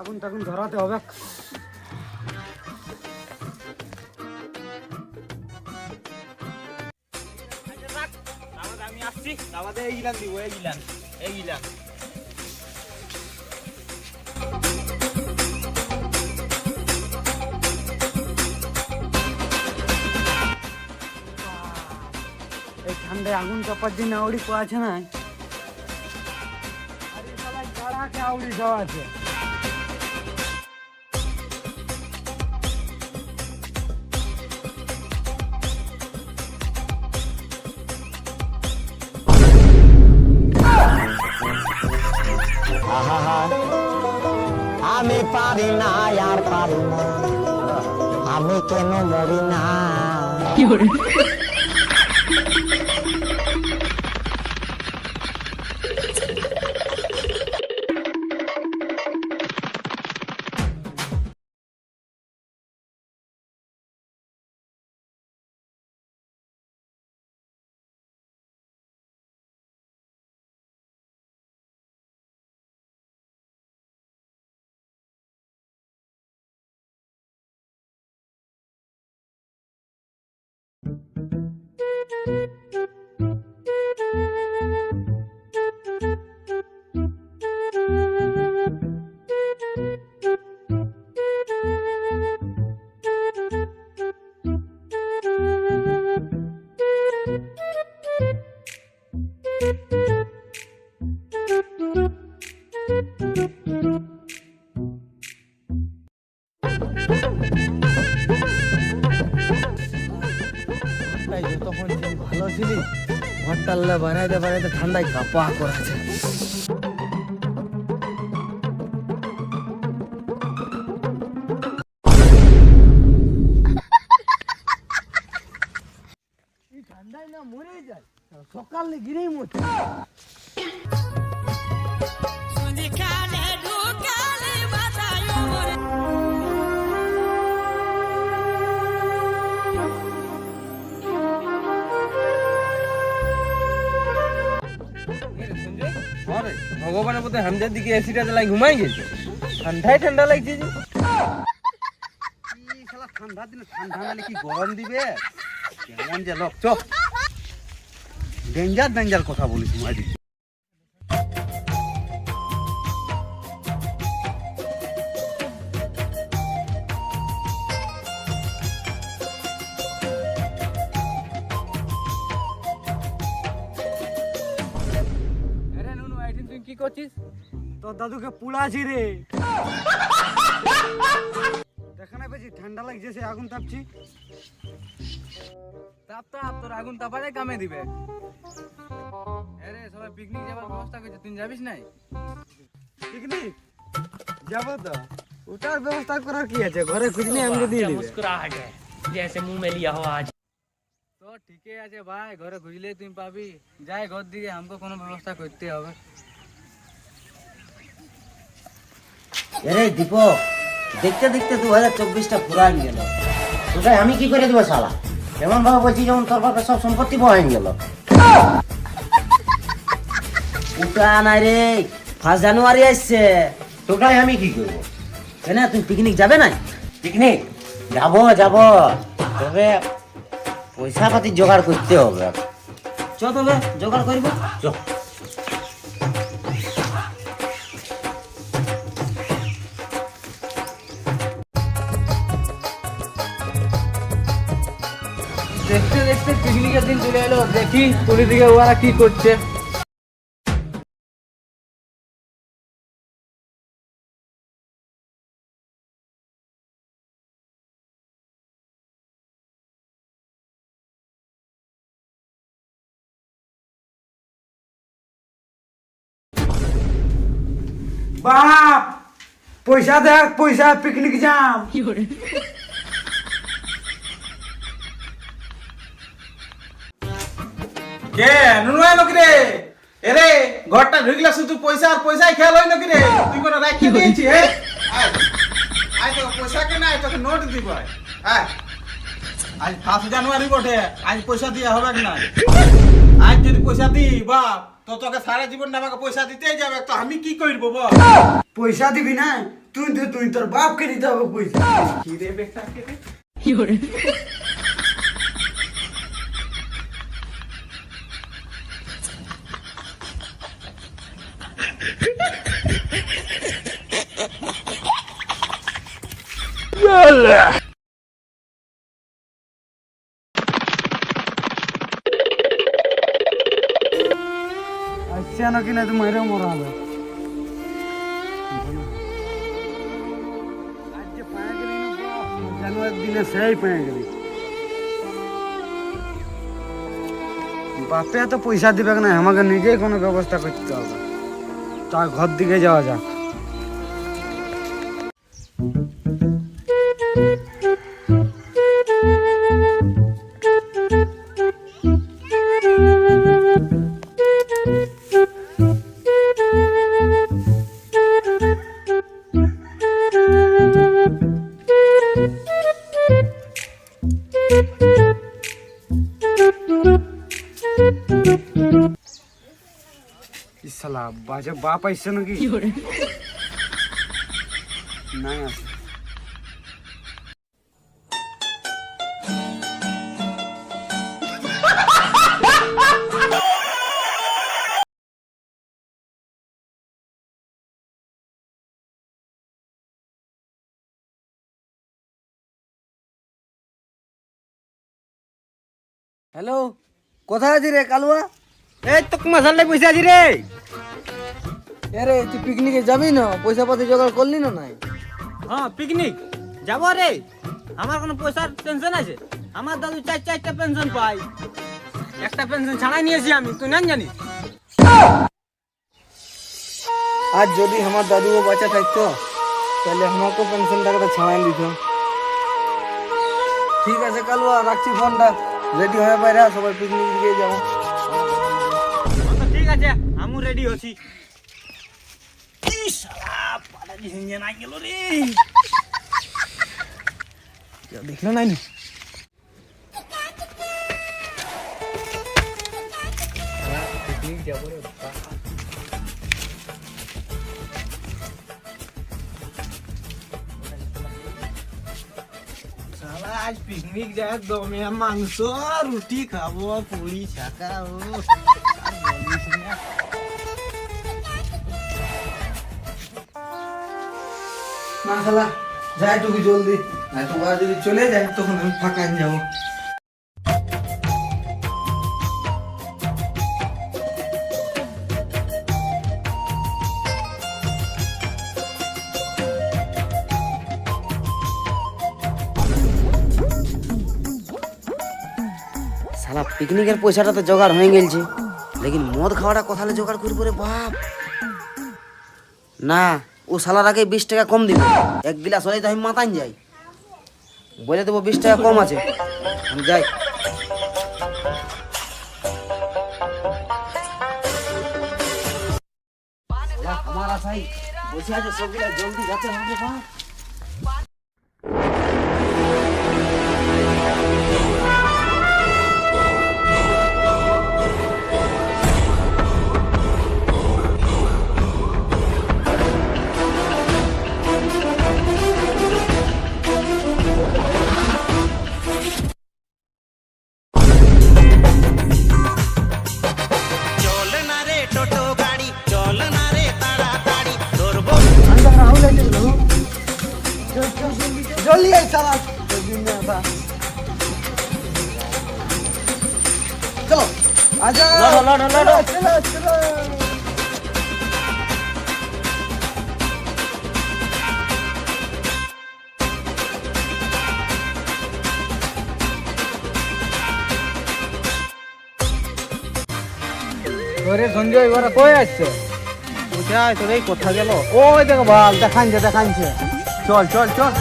আগুন টাগুন ধরাতে হবে। আমি আসছি আমাদের এই গিলান দিব এই গিলান এই গিলান এই ঠান্ডায় আগুন চাপার জন্য আউড়ি পাওয়া আছে না? আরে সবাই কাড়াকে আউড়ি খাওয়া আছে। কেন মরি না বানাইতে বানাইতে ঠান্ডায় কাপা করেছে ভগবানের মধ্যে হামদের দিকে এসিটা জ্বালাই ঘুমাই গেছে। ঠান্ডায় ঠান্ডা লাগছে যে। ঠান্ডা দিনে ঠান্ডা নালে কি গরম দিবে? কেমন যে লোক চোখ ডেঞ্জার ডেঞ্জার কথা বলিস মারি কি করছিস তোর দাদুকে পুড়াছি রে দেখা না পেয়েছি ঠান্ডা লাগছে সে আগুন তাপছি তাপ তাপ তোর আগুন তাপারে কামে দিবে আরে সবাই পিকনিক যাবার ব্যবস্থা করছে তুই যাবিস নাই পিকনিক যাবো তো ওটার ব্যবস্থা করার কি আছে ঘরে খুঁজলে আমাকে দিয়ে দিবে मुस्कुराहट है जैसे मुंह में लिया हो आज তো ঠিকই আছে ভাই ঘরে খুঁজলে তুমি পাবি যাই ঘর দিকে আমাকে কোনো ব্যবস্থা করতে হবে আরে দীপক দেখতে দেখতে দু হাজার চব্বিশটা পুরান গেল। তোটাই আমি কি করে দেবো শালা? এমন ভাবে বলছি যেমন তোর বাপের সব সম্পত্তি বহান গেল। ওটা নাই রে ফার্স্ট জানুয়ারি আসছে। তোটাই আমি কি করব? কেন তুমি পিকনিক যাবে না পিকনিক যাব যাব। তবে পয়সা পাতি জোগাড় করতে হবে। চ তবে জোগাড় করব। চ। চলে এলো দেখি পুরী দিকে ওরা কি করছে। বাপ পয়সা দেখ পয়সা পিকনিক যাম কে? নুনু আয় নাকি রে? এরে ঘরটা ঢুকলে শুধু পয়সা আর পয়সাই খেয়াল হয় নাকি রে? তুই কোনো রাখতে দিয়েছি হে? আয় আয় তো পয়সা কে নাই? তোকে নোট দিব আয় আজ ফার্স্ট জানুয়ারি বটে আজ পয়সা দিয়ে হবে না আজ যদি পয়সা দিই বাপ তো তোকে সারা জীবন আমাকে পয়সা দিতেই যাবে তো আমি কি করব বল? পয়সা দিবি না তুই তুই তুই তোর বাপকে দিতে হবে পয়সা। কি রে বেটা কে রে? না তুই মেরে দিনে সেই বাপে তো পয়সা দিবে না আমাকে নিজেই কোনো ব্যবস্থা করতে হবে। তার ঘর দিকে যাওয়া যাক। বাপ আইসছে নাকি? নাই আছে। হ্যালো কোথায় আছি রে কালুয়া? এই তো মাসাল্লাই পয়সা আছি রে। আরে তুই পিকনিকে যাবি না? পয়সা পাতি জোগাড় করলি না নাই? হ্যাঁ পিকনিক যাব রে। আমার কোনো পয়সার টেনশন আছে? আমার দাদু চার চারটা পেনশন পাই একটা পেনশন ছাড়াই নিয়েছি আমি তুই না জানিস? আজ যদি আমার দাদুও বাচ্চা থাকতো তাহলে আমাকে পেনশন টাকাটা ছাড়াই দিত। ঠিক আছে কালুয়া রাখছি ফোনটা। রেডি হয়ে বাইরে সবাই পিকনিক দিকে যাব ঠিক আছে আমি রেডি হচ্ছি দেখল নাই নি শালা আজ পিকনিক যায় দমে মাংস রুটি খাব পুরি ছাকা না শালা যাই টুকু জলদি। না তো যদি চলে যায়, তখন আমি ফাঁকা যাব। শালা পিকনিকের পয়সাটা তো জোগাড় হয়ে গেছে লেকিন মদ খাওয়াটা কোথালে জোগাড় করব রে বাপ। না ও সালার আগে বিশ টাকা কম দিবে। এক গিলাস হলেই তো আমি মাতান যাই। বলে দেবো বিশ টাকা কম আছে। আমি যাই। আমার আশাই। বসে আছে সবগুলা, জলদি যাতে হবে লড়ো, লড়ো, লড়ো। চলো চলো ওরে সঞ্জয় ওরা কই আসছে? কোথায়? তোর এই কোথা গেল? ওই দেখো বাল দেখানছে দেখানছে। চল চল চল।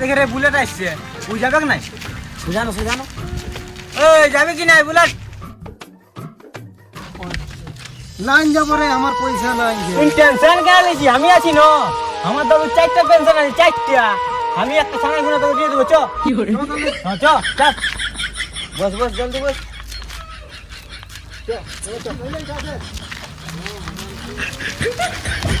দেখে রে বুলেট আসছে। তুই যাবে কি নাই? সুজানো সুজানো। ওই যাবে কি নাই বুলেট? লাইন যাব রে আমার পয়সা নাই তুই টেনশন কেন নিছি আমি আছি ন? আমার দাদু চারটা পেনশন আছে চারটা। আমি একটা সামনে ঘুরে তোকে দিয়ে দেবো চ। হ্যাঁ চ চাপ বস বস জলদি বস। এই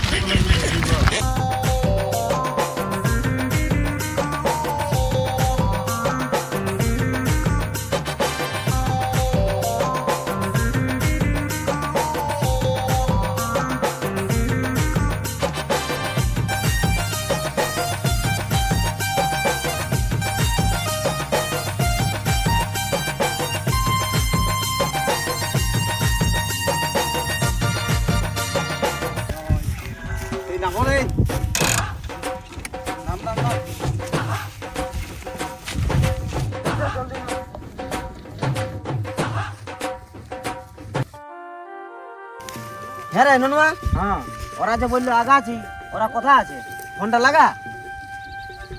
ননুয়া হ্যাঁ। ওরা যে বলল আগা আছি ওরা কোথায় আছে? ফোনটা লাগা?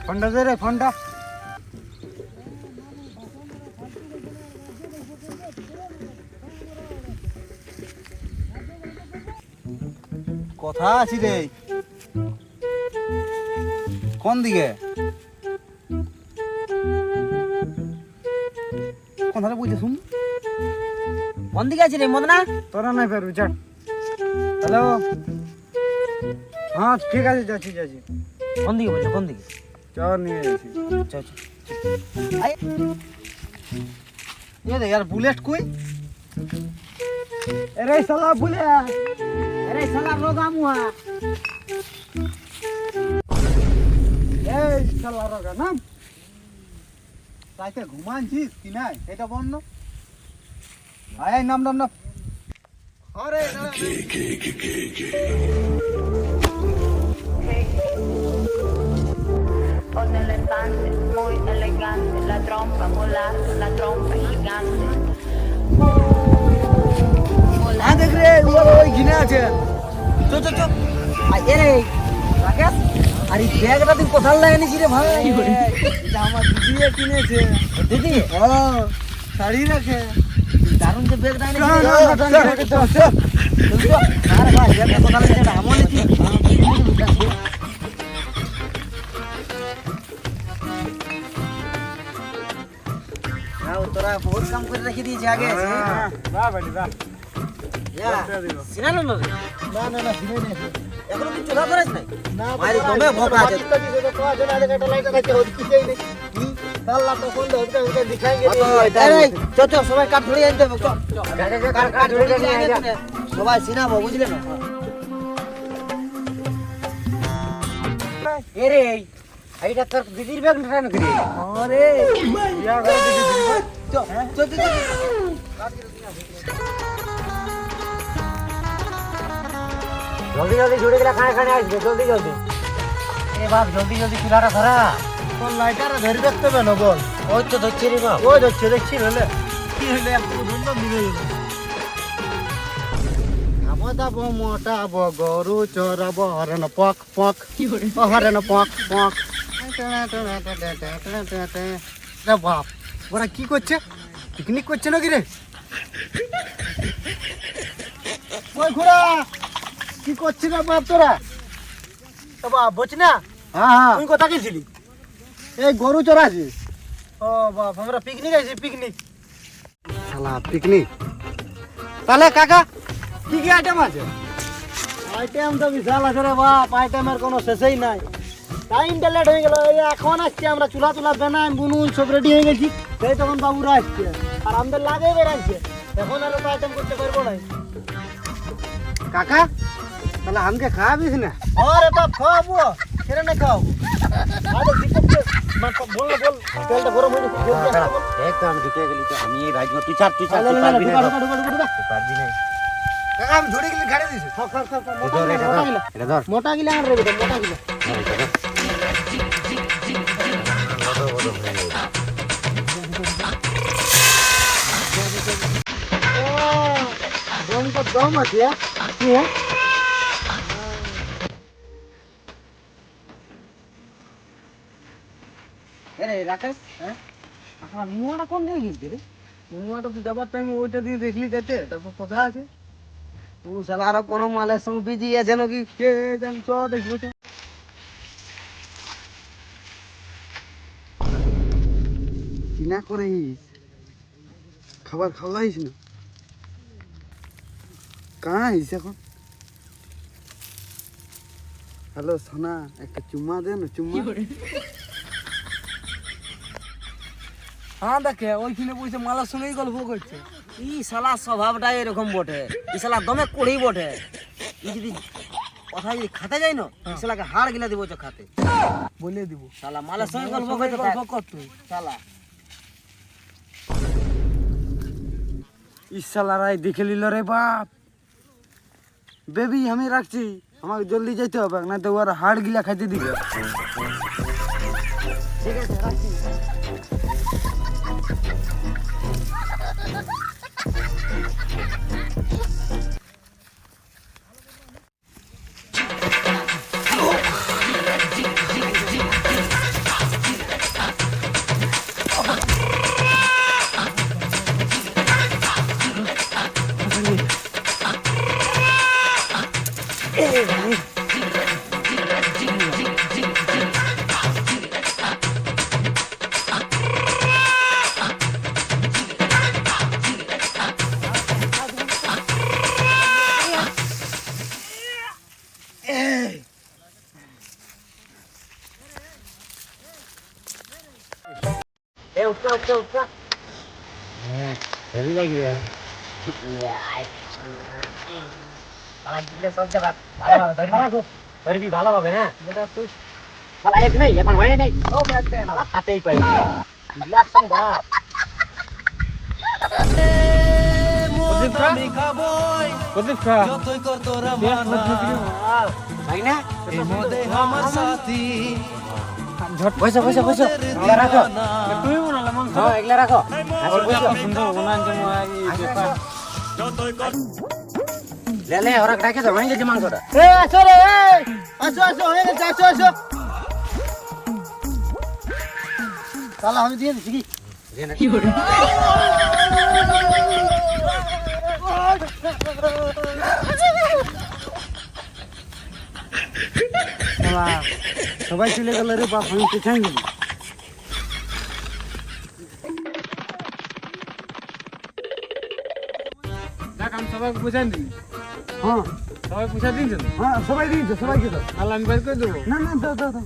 ফোনটা দে রে ফোনটা। কথা আছি রে? কোন দিকে? কোন ধারে বুঝে শুন কোন দিকে আছি রে মদনা? তোরা নাই পারবি চল হ্যালো? হ্যাঁ ঠিক আছে যাচ্ছি যাচ্ছি। কোন দিকে বলছো? কোন দিকে? চল নিয়ে যাচ্ছি। আচ্ছা আচ্ছা यार বুলেট কই? এরে সালা বুলেট! এরে সালা রোগা মুয়া এই সালা রোগা নাম? রাতে কি নাই? এটা বন্ধ। আয় নাম নাম না আরে Con elefante, muy elegante, la trompa volando, la trompa gigante. হ্যাঁ দেখ রে ওই ওই ঘিনে আছে। চ চ চ আই এরে রাকেশ আর এই ব্যাগটা তুই কোথায় লাগানিছি রে ভাই? আমার দিদি কিনেছে। দিদি হ্যাঁ শাড়ি রাখে। তোরা বহুত কাম করে রেখে দিয়েছে আগে হ্যাঁ, সিনানো না না না না শুনে নে এখনও তুই চোখা করিস নাই না মারি দমে ভোকা আছে আরে চ চ সবাই কাঠ ধরে আনতে হবে চ কাঠ কাঠ ধরে আনতে হবে। সবাই সিনাবো বুঝলে না এ রে এইটা তোর দিদির ব্যাগ না নাকি রে আরে চ চ চ চ। জলদি জলদি, জুড়ে গেলে খানে খানে আসবে জলদি জলদি এ বাপ, জলদি জলদি চুলাটা ধরা লাইটার ধরে দেখতে হবে না ওই তো ধরছি রে বাপ। ওই দেখছি হলে কি হলে একটু ধন্য দিবে আবদাব মোটাব গরু চরাব হরেন পক পক। হরেন পক পক। রে বাপ ওরা কি করছে? পিকনিক করছে নাকি রে? ওই ঘোড়া কি করছিস রে বাপ তোরা? তো বাপ বচ না? হ্যাঁ হ্যাঁ। তুই কথা গেছিলি? এই গরু চড়াছিস ও বাপ, আমরা পিকনিক আইছি পিকনিক শালা পিকনিক তাহলে কাকা, কি কি আইটেম আছে? আইটেম তো বিশাল আছে রে বাপ আইটেমের কোনো শেষই নাই। টাইমটা লেট হয়ে গেল এখন আসছে আমরা, চুলা চুলা বেনাই, বুনুন সব রেডি হয়ে গেছি। সেই তখন বাবুরা আসছে, আর আমাদের লাগে বেরাচ্ছে এখন আর তো আইটেম করতে পারব না। কাকা, তাহলে আমাকে খাওয়াবিস না? আরে বাপ, খাওয়াবো। কেন না খাওয়াবো আরে মোটা গিলা। মোটা গিলা। দম তো দম আছে হ্যাঁ? আরে রাকেশ আপনার মুয়াটা কোন দিকে গেছে রে? মুয়াটা তো যাবার টাইম ওইটা দিয়ে দেখলি যেতে তারপর কথা আছে? ও শালা আর কোনো মালের সঙ্গে বিজি আছে নাকি? কে জান চ দেখব চ। কিনা করিস? খাবার খাওয়াইস না? কাঁ আইস এখন। হ্যালো সোনা একটা চুম্মা দে না চুম্মা। হ্যাঁ দেখে ওইখানে বসে মালার সঙ্গেই গল্প করছে। ই শালা স্বভাবটাই এরকম বটে। ই শালা দমে করেই বটে। ই যদি কথা যদি খাতে যায় না ই শালাকে হাড় গিলা দিব চো খাতে বলে দিব। শালা মালের সঙ্গে গল্প করতে গল্প থাক। কর তুই শালা ইসালারাই দেখে নিল রে বাপ। বেবি আমি রাখছি। আমাকে জলদি যেতে হবে না তো ওর হাড় গিলা খাইতে দিবে। ঠিক আছে রাখছি। উঠা উঠা উঠা হ্যাঁ হেভি লাগি ধরবি ভালো হবে না যেটা তুই নেই এখন হয়ে নেই হাতেই পাই বসো বসো বসো এগুলা রাখো তুই হ্যাঁ। এগুলা রাখো। সুন্দর বানান লে লে ওরা ডাকে দাও ভেঙে গেছে মাংসটা। এ আসো রে এ আসো আসো হয়ে গেছে আসো আসো। তাহলে আমি দিয়ে দিচ্ছি কি? বাবা, সবাই চলে গেল রে বাপ আমি গেলি সবাইকে বুঝাই দিই হ্যাঁ। সবাই বুঝা দিয়েছেন হ্যাঁ সবাই দিয়েছে সবাইকে দাও তাহলে আমি বের করে দেবো। না না দাও দাও দাও।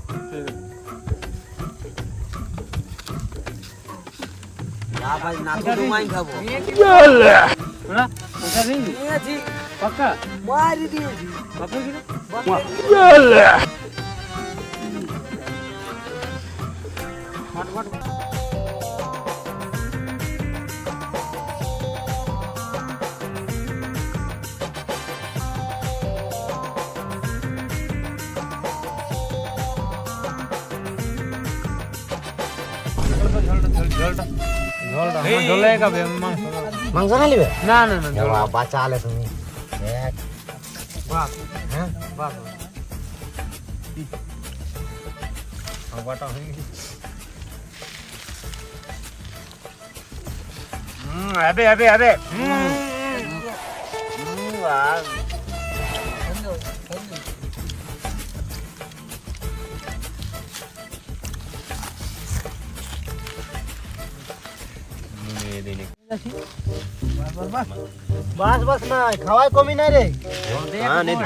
যা ভাই না আমার ঝোলে খাবে আমি মাংস খাব। মাংস না নিবে না না না ঝোল। বাচ্চা আলে তুমি দেখ বাহ হ্যাঁ বাহ খাবারটা হয়ে আবে হুম বাস বাস না খাওয়াই কমি নাই রে।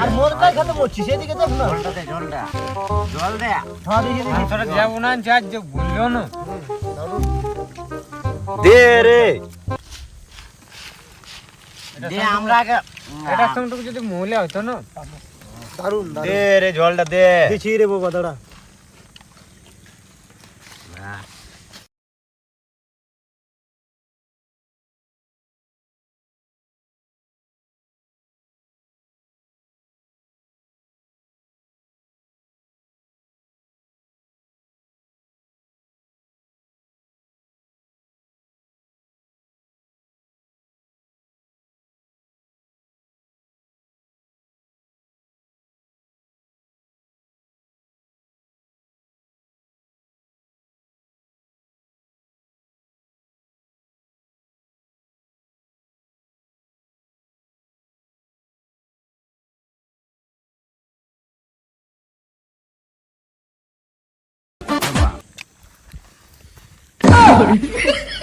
আর মোরটাই খেতে মরছি সেদিকে দেখ না। জলটা দে জলটা। জল দে। হ্যাঁ দেখি দেখি মাংসটা যাব না যার যে বলল না। দে রে। দে আমরা আগে এটার সঙ্গে যদি মহলে হতো না? দারুণ দে রে জলটা দে। দিছি রে বাবা দাঁড়া। নয়া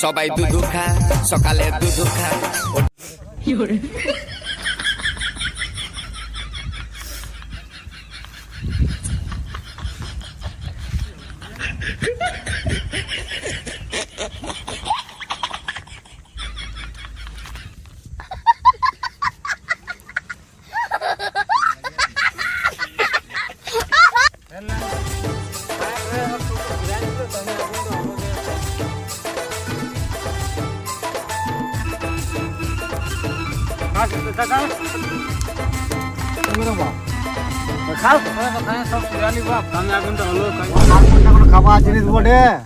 সবাই দুধু খা সকালে দুধু খা খাবার জিনিস বটে